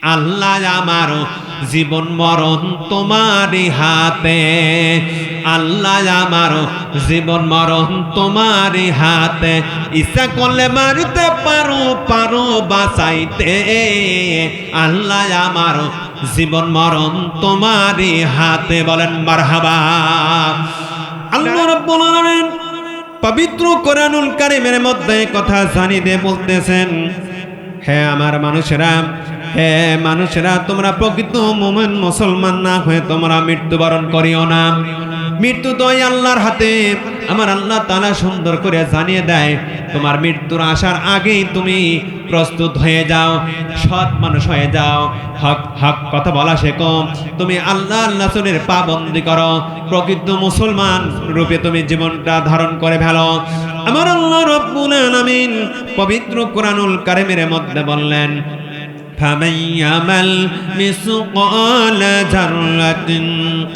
আল্লাহ আমার জীবন মরণ তোমারই হাতে। আল্লাহ আমার জীবন মরণ তোমারই হাতে। ইচ্ছা করলে মারিতে পারো পারো বাঁচাইতে। আল্লাহ আমার জীবন মরণ তোমারই হাতে। বলেন, মারহাবা। আল্লাহ আলামিন পবিত্র কোরআনুল কারিমের মধ্যে কথা জানিয়ে বলতেছেন হ্যাঁ আমার মানুষেরা হ্যাঁ মানুষেরা, তোমরা প্রকৃত মোমেন, মুসলমান না হয়ে তোমরা মৃত্যুবরণ করিও না। মৃত্যু তো আল্লাহর হাতে। আমার আল্লাহ তালা সুন্দর করে জানিয়ে দেয়, তোমার মৃত্যুর আসার আগেই তুমি প্রস্তুত হয়ে যাও, সৎ মানুষ হয়ে যাও। হক হক কথা বলা শেখো। তুমি আল্লাহ আল্লাহনের পাবন্দি করো। প্রকৃত মুসলমান রূপে তুমি জীবনটা ধারণ করে ফেলো। আমার আল্লাহ রব্বুল আলামিন পবিত্র কোরআনুল কারিমের মধ্যে বললেন فمن يعمل مثقال ذرة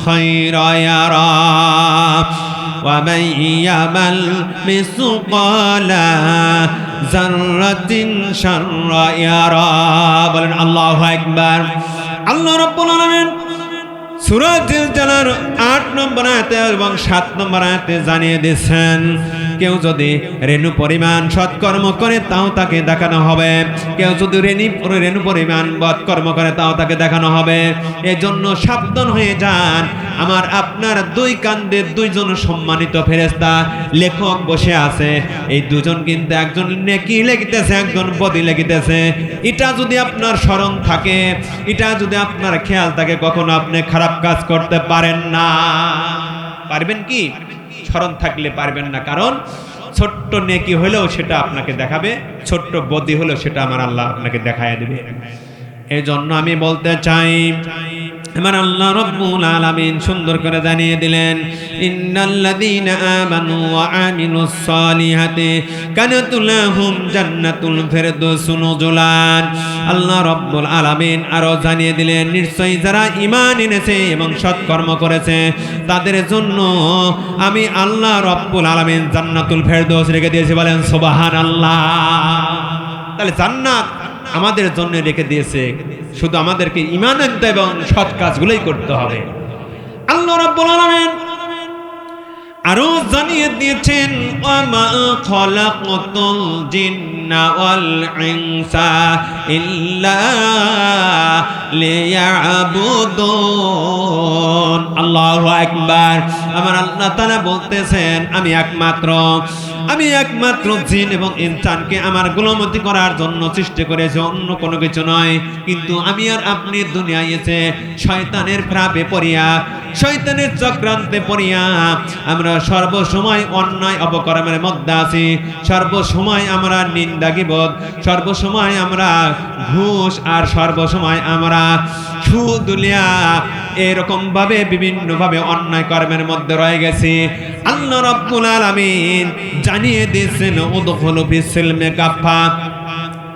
خيرا يرى ومن يعمل مثقال ذرة شرا يرى বলেন আল্লাহু আকবার আল্লাহ রাব্বুল আলামিন সুরাজ জানার আট নম্বর আয়াতে এবং সাত নম্বর আয়াতে জানিয়ে দিচ্ছেন কেউ যদি রেণু পরিমাণ সৎকর্ম করে, তাও তাকে দেখানো হবে। কেউ যদি রেণু রেণু পরিমাণ বৎকর্ম করে, তাও তাকে দেখানো হবে। এজন্য সাবধান হয়ে যান। আমার আপনার দুই কান্দে দুইজন সম্মানিত ফেরেস্তা লেখক বসে আছে। এই দুজন কিন্তু একজন নেকি লিখিতেছে একজন বদি লিখিতেছে এটা যদি আপনার স্মরণ থাকে, এটা যদি আপনার খেয়াল থাকে, কখনো আপনি খারাপ কাজ করতে পারেন না। পারবেন কি? স্মরণ থাকলে পারবেন না। কারণ ছোট্ট নেকি হলেও সেটা আপনাকে দেখাবে, ছোট্ট বদি হলেও সেটা আমার আল্লাহ আপনাকে দেখায় দেবে। এই জন্য আমি বলতে চাই আমার আল্লাহ রব্বুল আলামিন সুন্দর করে জানিয়ে দিলেন, ইন্নাল্লাযীনা আমানু ওয়া আমিলুস সালিহাতি কানাত জান্নাতুল ফিরদাউস নুজুলান আল্লাহ রব্বুল আলামিন আরও জানিয়ে দিলেন, নিশ্চয়ই যারা ঈমান এনেছে এবং সৎকর্ম করেছে, তাদের জন্য আমি আল্লাহ রব্বুল আলামিন জান্নাতুল ফেরদৌস রেখে দিয়েছি। বলেন, সুবহানাল্লাহ। তাহলে জান্নাত আমাদের জন্য রেখে দিয়েছে। শুধু আমাদেরকে ইমান আনতে এবং সৎ কাজগুলোই করতে হবে। আল্লাহ রাব্বুল আলামিন আরও আমার আল্লাহ বলতেছেন, আমি একমাত্র আমি একমাত্র জিন এবং ইনসানকে আমার গোলামতি করার জন্য সৃষ্টি করেছি, অন্য কোনো কিছু নয়। কিন্তু আমি আর আপনি দুনিয়ায় এসে শয়তানের প্রাপে পড়িয়া, শয়তানের চক্রান্তে পড়িয়া, আমরা সর্বসময় অন্যায় অপকর্মের মধ্যে আছি। সর্বসময় আমরা নিন্দা নিন্দাগিবোধ সর্বসময় আমরা ঘুষ, আর সর্বসময় আমরা সুদুলিয়া এরকমভাবে, বিভিন্নভাবে বিভিন্ন ভাবে অন্যায় কর্মের মধ্যে রয়ে গেছি। আল্লাহ রব্বুল আলামিন জানিয়ে দিয়েছেন, উদখুলু ফিসিলমে কাফা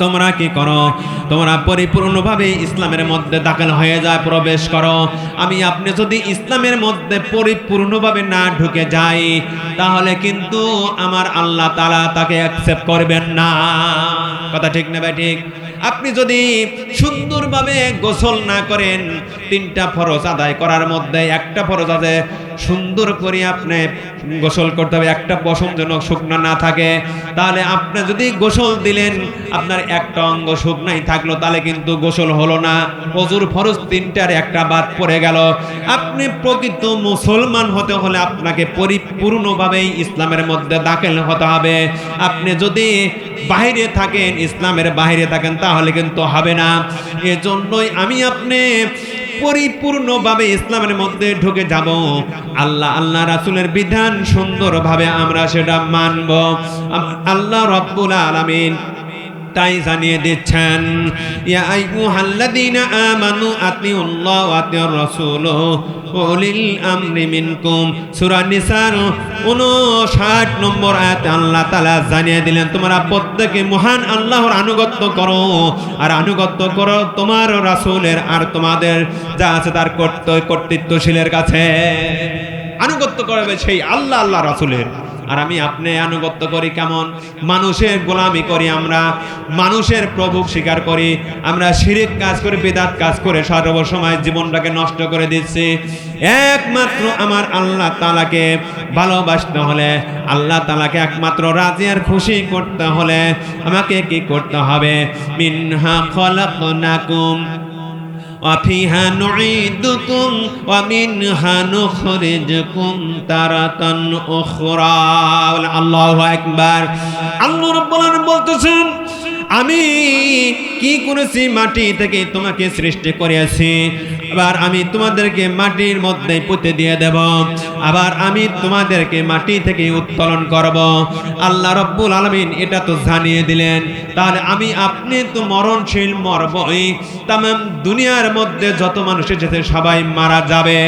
তোমরা কি করো? তোমরা পরিপূর্ণভাবে ইসলামের মধ্যে দাখিল হয়ে যায়, প্রবেশ করো। আমি আপনি যদি ইসলামের মধ্যে পরিপূর্ণভাবে না ঢুকে যাই, তাহলে কিন্তু আমার আল্লাহ তালা তাকে অ্যাকসেপ্ট করবেন না। কথা ঠিক না ভাই ঠিক? আপনি যদি সুন্দরভাবে গোসল না করেন, তিনটা ফরজ আদায় করার মধ্যে একটা ফরজ আছে সুন্দর করে আপনি গোসল করতে হবে। একটা পশম যেন শুকনো না থাকে। তাহলে আপনি যদি গোসল দিলেন, আপনার একটা অঙ্গ শুকনাই থাকল, তাহলে কিন্তু গোসল হলো না। অজুর ফরজ তিনটার একটা বাদ পড়ে গেল। আপনি প্রকৃত মুসলমান হতে হলে আপনাকে পরিপূর্ণভাবেই ইসলামের মধ্যে দাখিল হতে হবে। আপনি যদি বাইরে থাকেন, ইসলামের বাইরে থাকেন, তাহলে কিন্তু হবে না। এজন্যই আমি আপনি পরিপূর্ণভাবে ইসলামের মধ্যে ঢুকে যাব। আল্লাহ আল্লাহ রাসুলের বিধান সুন্দরভাবে আমরা সেটা মানব। আল্লাহ রব্বুল আলামিন তাই জানিয়ে দিচ্ছেন, ইয়া আইয়ুহাল্লাযীনা আমানু আতিউল্লাহ ওয়া আতিউর রাসূল উলিল আমরি মিনকুম। সূরা নিসার 59 নম্বর আয়াতে আল্লাহ তাআলা জানিয়ে দিলেন, তোমরা প্রত্যেকে মহান আল্লাহর আনুগত্য করো, আর আনুগত্য করো তোমার রাসূলের আর তোমাদের যা আছে তার কর্তৃত্ব কর্তৃত্বশীলের কাছে। আনুগত্য করবে সেই আল্লাহ আল্লাহ রাসূলের। আর আমি আপনি আনুগত্য করি কেমন? মানুষের গোলামি করি আমরা। মানুষের প্রভু স্বীকার করি। আমরা শিরিক কাজ করে, বেদাত কাজ করে সর্বসময় জীবনটাকে নষ্ট করে দিচ্ছি। একমাত্র আমার আল্লাহ তালাকে ভালোবাসতে হলে, আল্লাহ তালাকে একমাত্র রাজি আর খুশি করতে হলে আমাকে কি করতে হবে? মিনহা খলাকনাকুম। وفيها نعيدكم ومنها نخرجكم تارة أخرى الله أكبر আল্লাহ রাব্বুল আলামিন বলতেছেন আমি কি করেছি? মাটি থেকে তোমাকে সৃষ্টি করেছি। আবার আমি তোমাদেরকে মাটির মধ্যে পুঁতে দিয়ে দেব। আবার আমি তোমাদেরকে মাটি থেকে উত্তোলন করব। আল্লাহ রব্বুল আলমিন এটা তো জানিয়ে দিলেন। তাহলে আমি আপনি তো মরণশীল মরবই। তাম দুনিয়ার মধ্যে যত মানুষ এসেছে সবাই মারা যাবে।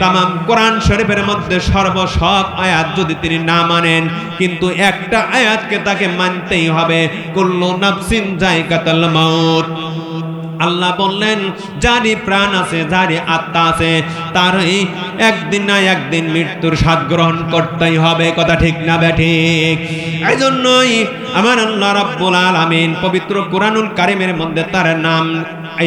তাম কোরআন শরীফের মধ্যে সর্বসব আয়াত যদি তিনি না মানেন, কিন্তু একটা আয়াতকে তাকে মানতেই হবে। কুল্লু নাফসিন জায়গাতাল মাউত। আল্লাহ বললেন, যারই প্রাণ আছে, যারই আত্মা আছে, তারই একদিন না একদিন মৃত্যুর স্বাদ গ্রহণ করতেই হবে, কথা ঠিক না ব্যাঠিক এই জন্যই আমার আল্লাহ রাব্বুল আলামিন পবিত্র কোরআনুল কারিমের মধ্যে তার নাম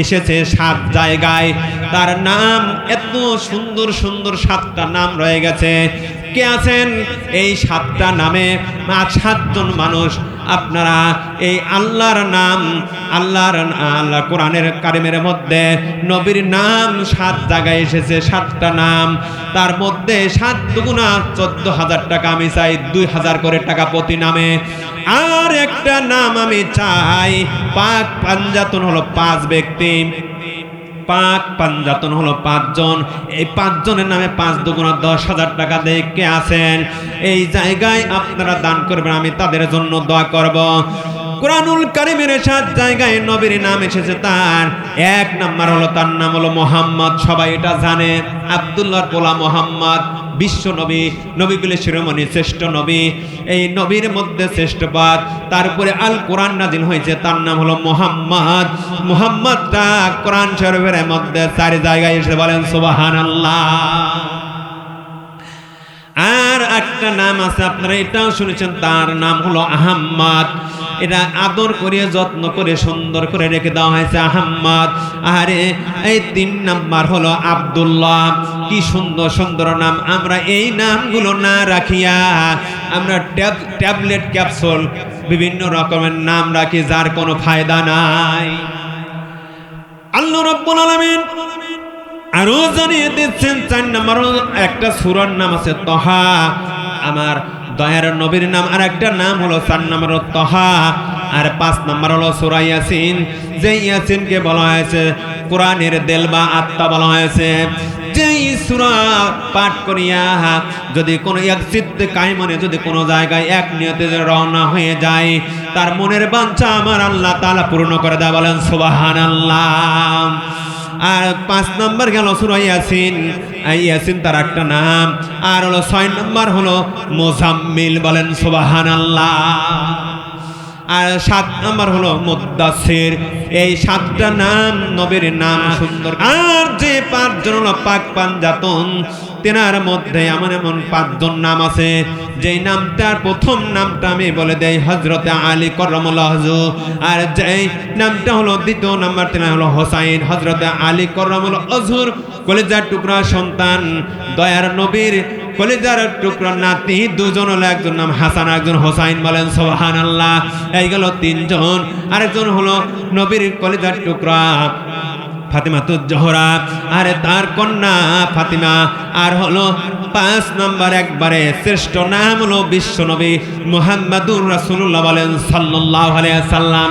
এসেছে সাত জায়গায়। তার নাম এত সুন্দর সুন্দর সাতটা নাম রয়ে গেছে। কে আছেন? এই সাতটা নামে সাতজন মানুষ। আপনারা এই আল্লাহর নাম, আল্লাহর আল্লাহ কোরআনের কারিমের মধ্যে নবীর নাম সাত জায়গায় এসেছে, সাতটা নাম। তার মধ্যে সাত দুগুণা চোদ্দ হাজার টাকা আমি চাই, দুই হাজার করে টাকা প্রতি নামে। আর একটা নাম আমি চাই, পাক পাঞ্জাতন হলো পাঁচ ব্যক্তি। পাক পাঞ্জাতন হলো পাঁচজন। এই পাঁচজনের নামে পাঁচ দুগুণা দশ হাজার টাকা দিয়ে কে আছেন? এই জায়গায় আপনারা দান করবেন, আমি তাদের জন্য দোয়া করব। কোরআনুল কারিমের সাত জায়গায় নবীর নাম এসেছে তার। এক নাম্বার হলো তার নাম হলো মোহাম্মদ, সবাই এটা জানে। আবদুল্লাহর পোলা মোহাম্মদ। বিশ্ব নবী নবীগুলি শিরোমণি শ্রেষ্ঠ নবী। এই নবীর মধ্যে শ্রেষ্ঠ পাদ তারপরে আল কোরআন নাজিল হয়েছে, তার নাম হলো মোহাম্মদ। মোহাম্মদটা কোরআন শরীফের মধ্যে চারি জায়গায় এসে বলেন সুবাহান আর একটা নাম আছে, আপনারা এটাও শুনেছেন, তার নাম হলো আহাম্মদ। এটা আদর করে যত্ন করে, সুন্দর করে রেখে দেওয়া হয়েছে আহাম্মদ। আরে এই তিন নাম্বার হলো আব্দুল্লাহ। কি সুন্দর সুন্দর নাম। আমরা এই নামগুলো না রাখিয়া আমরা ট্যাব, ট্যাবলেট, ক্যাপসুল, বিভিন্ন রকমের নাম রাখি, যার কোনো ফায়দা নাই। আল্লাহ রব্বুল আলামিন আরও জানিয়ে দিচ্ছেন, চার নাম্বার একটা সুরার নাম আছে, তহা। আমার দয়ার নবীর নাম আর একটা নাম হলো চার নাম্বার তহা, আর পাঁচ নাম্বার হলো সুরা ইয়াসিন। যে ইয়াসিনকে বলা হয়েছে, কোরআনের দেল বা আত্মা বলা হয়েছে। যেই সুরা পাঠ করিয়া যদি কোনো এক চিত্তে কাইমনে যদি কোনো জায়গায় এক নিয়তে রওনা হয়ে যায়, তার মনের বাঞ্ছা আমার আল্লাহ তালা পূর্ণ করে দেয় বলেন সুবাহান আল্লাহ আর পাঁচ নম্বর গেল সুরা ইয়াসিন। ইয়াসিন তার একটা নাম। আর হলো ছয় নম্বর হলো মোজাম্মিল বলেন সুবাহান আল্লাহ আর সাত নাম্বার হলো মুদাসির এই সাতটা নাম, নবীর নাম সুন্দর। আর যে পাঁচজন হলো পাক পাঞ্জাতন, তেনার মধ্যে এমন এমন পাঁচজন নাম আছে, যেই নামটার প্রথম নামটা আমি বলে দেই হজরতে আলী করমুল্লাহ হজু আর যেই নামটা হলো দ্বিতীয় নাম্বার, তেনার হলো হোসাইন। হজরতে আলী করমুল অজুর কলেজার টুকরা সন্তান, দয়ার নবীর কলেজার টুকরা নাতি দুজন হলো একজন নাম হাসান একজন হোসাইন বলেন সোহান আল্লাহ এই গেল তিনজন। আরেকজন হলো নবীর কলেজার টুকরা, ফাতিমা তো জহরা। আরে তার কন্যা ফাতিমা। আর হলো পাঁচ নম্বর একবারে শ্রেষ্ঠ নাম হলো বিশ্বনবী মোহাম্মদুর রাসূলুল্লাহ বলেন আলাইহি সাল্লাম